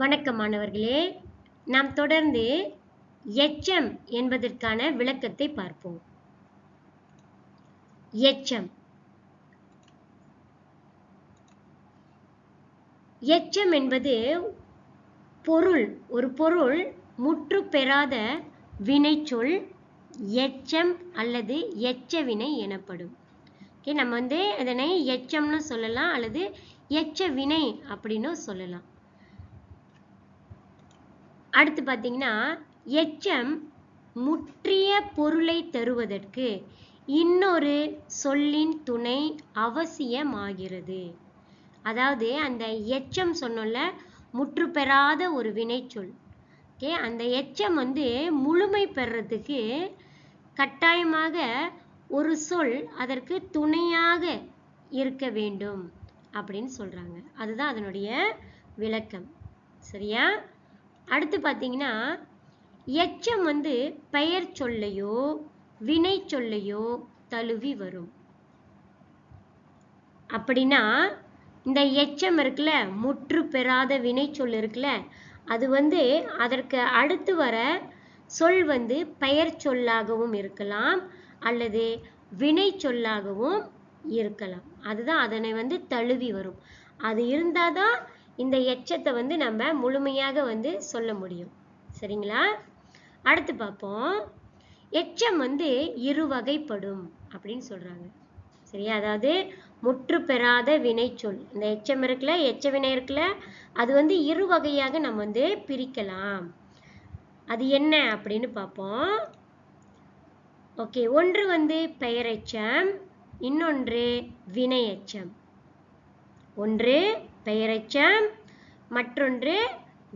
வணக்கம் மாணவர்களே நாம் தொடர்ந்து எச்சம் என்பதற்கான விளக்கத்தை பார்ப்போம். எச்சம் எச்சம் என்பது பொருள் ஒரு பொருள் முற்று பெறாத வினைச்சொல் எச்சம் அல்லது எச்ச வினை எனப்படும். ஓகே நம்ம வந்து இதனை எச்சம்னு சொல்லலாம் அல்லது எச்ச வினை அப்படின்னு சொல்லலாம். அடுத்து பார்த்தீங்கன்னா எச்சம் முற்றிய பொருளை தருவதற்கு இன்னொரு சொல்லின் துணை அவசியமாகிறது. அதாவது அந்த எச்சம் சொன்னோம்ல முற்று பெறாத ஒரு வினைச்சொல். ஓகே? அந்த எச்சம் வந்து முழுமை பெறறதுக்கு கட்டாயமாக ஒரு சொல் அதற்கு துணையாக இருக்க வேண்டும் அப்படின்னு சொல்கிறாங்க அதுதான் அதனுடைய விளக்கம். சரியா? அடுத்து பார்த்தீங்கன்னா எச்சம் வந்து பெயர் சொல்லையோ வினை சொல்லையோ தழுவி வரும். அப்படின்னா இந்த எச்சம் இருக்குல்ல முற்று பெறாத வினை சொல் இருக்குல்ல அது வந்து அதற்கு அடுத்து வர சொல் வந்து பெயர் சொல்லாகவும் இருக்கலாம் அல்லது வினை சொல்லாகவும் இருக்கலாம். அதுதான் அதனை வந்து தழுவி வரும். அது இருந்தாதான் இந்த எச்சத்தை வந்து நம்ம முழுமையாக வந்து சொல்ல முடியும். சரிங்களா? அடுத்து பார்ப்போம். எச்சம் வந்து இரு வகைப்படும் அப்படின்னு சொல்றாங்க. சரியா? அதாவது முற்று பெறாத வினைச்சொல் இந்த எச்சம் இருக்குல்ல எச்ச வினை இருக்குல்ல அது வந்து இரு வகையாக நம்ம வந்து பிரிக்கலாம். அது என்ன அப்படின்னு பார்ப்போம். ஓகே ஒன்று வந்து பெயரெச்சம் இன்னொன்று வினையச்சம். ஒன்று பெயரெச்சம் மற்றொன்று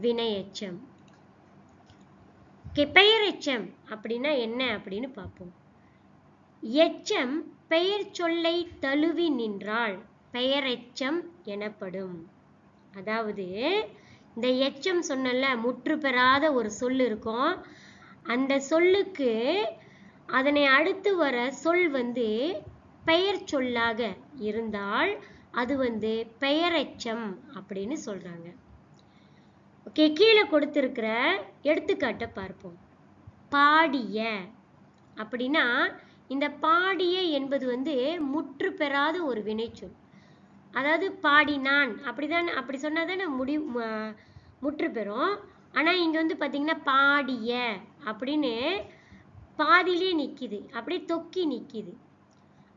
வினையெச்சம். பெயரெச்சம் அப்படின்னா என்ன அப்படின்னு பார்ப்போம். எச்சம் பெயர் சொல்லை தழுவி நின்றால் பெயரெச்சம் எனப்படும். அதாவது இந்த எச்சம் சொன்னல முற்று பெறாத ஒரு சொல் இருக்கும். அந்த சொல்லுக்கு அதனை அடுத்து வர சொல் வந்து பெயர் சொல்லாக இருந்தால் அது வந்து பெயரெச்சம் அப்படின்னு சொல்றாங்க. ஓகே கீழே கொடுத்துருக்கிற எடுத்துக்காட்டை பார்ப்போம். பாடிய அப்படின்னா இந்த பாடிய என்பது வந்து முற்று பெறாத ஒரு வினைச்சொல் அதாவது பாடினான் அப்படிதான் அப்படி சொன்னா தானே முடி முற்று பெறும். ஆனால் இங்கே வந்து பார்த்தீங்கன்னா பாடிய அப்படின்னு பாதிலே நிற்கிது அப்படியே தொக்கி நிற்கிது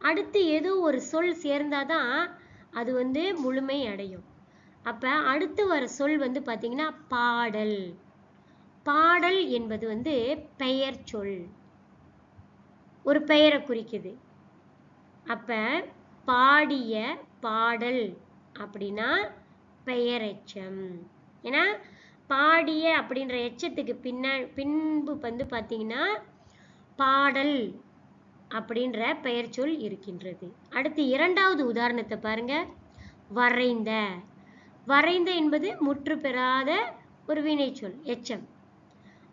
அடுத்து ஏதோ ஒரு சொல் சேர்ந்தாதான் அது வந்து முழுமை அடையும். அப்ப அடுத்து வர சொல் வந்து பாத்தீங்கன்னா பாடல். பாடல் என்பது வந்து பெயர் சொல். ஒரு பெயரை குறிக்குது. அப்ப பாடிய பாடல் அப்படின்னா பெயரெச்சம். ஏன்னா பாடிய அப்படின்ற எச்சத்துக்கு பின்ன பின்பு வந்து பார்த்தீங்கன்னா பாடல் அப்படின்ற பெயர் சொல் இருக்கின்றது. அடுத்து இரண்டாவது உதாரணத்தை பாருங்க. வரைந்த. வரைந்த என்பது முற்று பெறாத ஒரு வினைச்சொல் எச்சம்.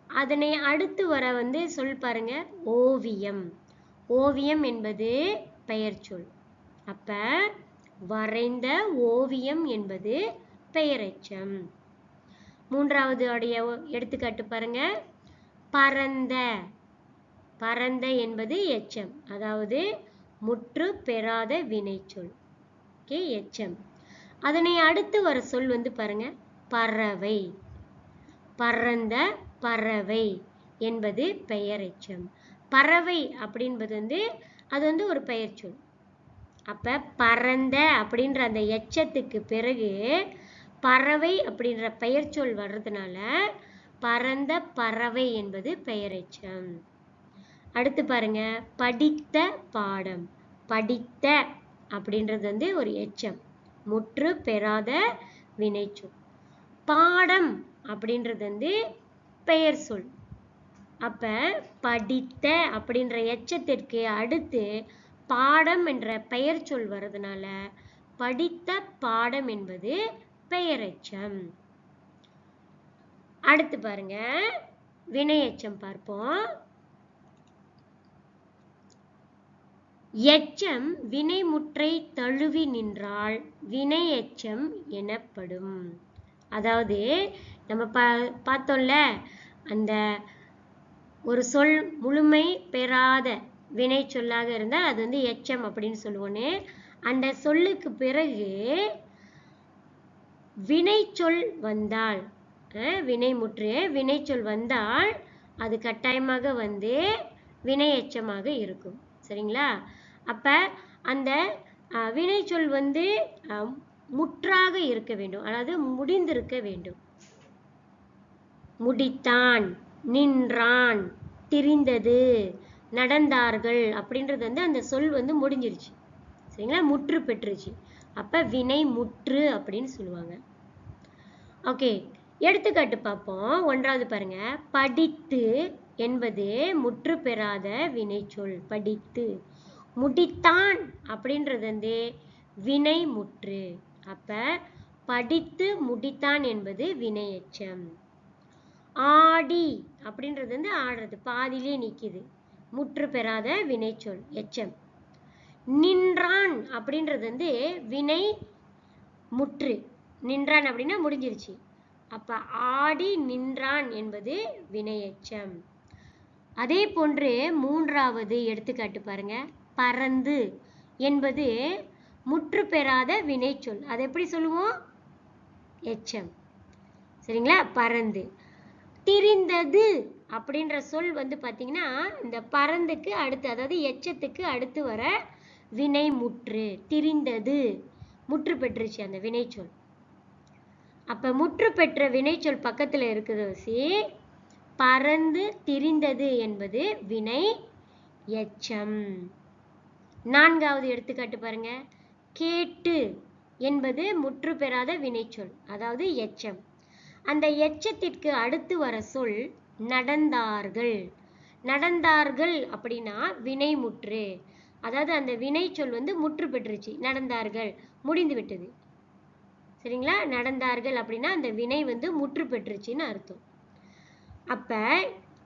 அதனை அடுத்து வர வந்து சொல் பாருங்க ஓவியம். ஓவியம் என்பது பெயர் சொல். அப்ப வரைந்த ஓவியம் என்பது பெயரெச்சம் மூன்றாவது உடைய எடுத்துக்காட்டு பாருங்க. பரந்த. பரந்த என்பது எச்சம். அதாவது முற்று பெறாத வினைச்சொல். ஓகே எச்சம். அதனை அடுத்து வர சொல் வந்து பாருங்க. பறவை. பறந்த பறவை என்பது பெயரெச்சம் பறவை அப்படின்பது வந்து அது வந்து ஒரு பெயர் சொல். அப்ப பறந்த அப்படின்ற அந்த எச்சத்துக்கு பிறகு பறவை அப்படின்ற பெயர் சொல் வர்றதுனால பறந்த பறவை என்பது பெயரெச்சம் அடுத்து பாருங்க படித்த பாடம். படித்த அப்படின்றது வந்து ஒரு எச்சம். முற்று பெறாத வினைச்சொல். பாடம் அப்படின்றது வந்து பெயர் சொல். அப்ப படித்த அப்படின்ற எச்சத்திற்கு அடுத்து பாடம் என்ற பெயர் சொல் வர்றதுனால படித்த பாடம் என்பது பெயரெச்சம். அடுத்து பாருங்க வினையச்சம் பார்ப்போம். எச்சம் வினைமுற்றை தழுவி நின்றால் வினை எச்சம் எனப்படும். அதாவது நம்ம பா பார்த்தோம்ல அந்த ஒரு சொல் முழுமை பெறாத வினை சொல்லாக இருந்தால் அது வந்து எச்சம் அப்படின்னு சொல்லுவோன்னு அந்த சொல்லுக்கு பிறகு வினைச்சொல் வந்தால் அஹ், வினைமுற்று வினைச்சொல் வந்தால் அது கட்டாயமாக வந்து வினை எச்சமாக இருக்கும். சரிங்களா? அப்போ அந்த வினைச்சொல் வந்து முற்றாக இருக்க வேண்டும். அதாவது முடிந்திருக்க வேண்டும். முடித்தான் நின்றான் திரிந்தது நடந்தார்கள் அப்படின்றது வந்து அந்த சொல் வந்து முடிஞ்சிருச்சு. சரிங்களா? முற்று பெற்றுச்சு. அப்போ வினை முற்று அப்படின்னு சொல்லுவாங்க. ஓகே எடுத்துக்காட்டு பார்ப்போம். ஒன்றாவது பாருங்க. படித்து என்பது முற்று பெறாத வினைச்சொல். படித்து. முடித்தான் அப்படின்றது வந்து வினை முற்று அப்ப படித்து முடித்தான் என்பது வினையச்சம். ஆடி அப்படின்றது வந்து ஆடுறது பாதியிலே நிற்கிது முற்று பெறாத வினைச்சொல் எச்சம். நின்றான் அப்படின்றது வந்து வினை முற்று நின்றான் அப்படின்னா முடிஞ்சிருச்சு. அப்ப ஆடி நின்றான் என்பது வினையச்சம். அதே போன்று மூன்றாவது எடுத்துக்காட்டு பாருங்க. பறந்து என்பது முற்று பெறாத வினைச்சொல். அதை எப்படி சொல்லுவோம்? எச்சம். சரிங்களா? பறந்து. திரிந்தது அப்படின்ற சொல் வந்து பார்த்தீங்கன்னா இந்த பறந்துக்கு அடுத்து அதாவது எச்சத்துக்கு அடுத்து வர வினை முற்று திரிந்தது. முற்று பெற்றுச்சு அந்த வினைச்சொல். அப்ப முற்று பெற்ற வினைச்சொல் பக்கத்துல இருக்குது வசி பறந்து திரிந்தது என்பது வினை எச்சம். நான்காவது எடுத்துக்காட்டு பாருங்க. கேட்டு என்பது முற்று பெறாத வினைச்சொல் அதாவது எச்சம். அந்த எச்சத்திற்கு அடுத்து வர சொல் நடந்தார்கள். நடந்தார்கள் அப்படின்னா வினை முற்று. அதாவது அந்த வினைச்சொல் வந்து முற்று பெற்றுச்சு நடந்தார்கள் முடிந்து விட்டது. சரிங்களா? நடந்தார்கள் அப்படின்னா அந்த வினை வந்து முற்று பெற்றுச்சுன்னு அர்த்தம். அப்ப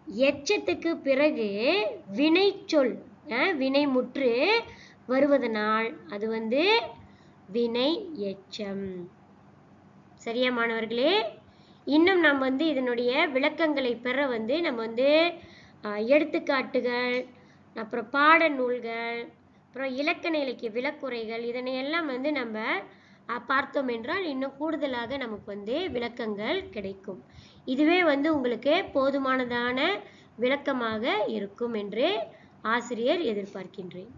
எச்சத்துக்கு பிறகு வினைச்சொல் வினை முற்று வருவதனால் அது வந்து வினை எச்சம் சரியா மாணவர்களே? இன்னும் நம்ம வந்து இதனுடைய விளக்கங்களை பெற வந்து நம்ம வந்து எடுத்துக்காட்டுகள் அப்புறம் பாட நூல்கள் அப்புறம் இலக்கண இலக்கிய விளக்குறைகள் இதனையெல்லாம் வந்து நம்ம பார்த்தோம் என்றால் இன்னும் கூடுதலாக நமக்கு வந்து விளக்கங்கள் கிடைக்கும். இதுவே வந்து உங்களுக்கு போதுமானதான விளக்கமாக இருக்கும் என்று ஆசிரியர் எதிர்பார்க்கின்றேன்.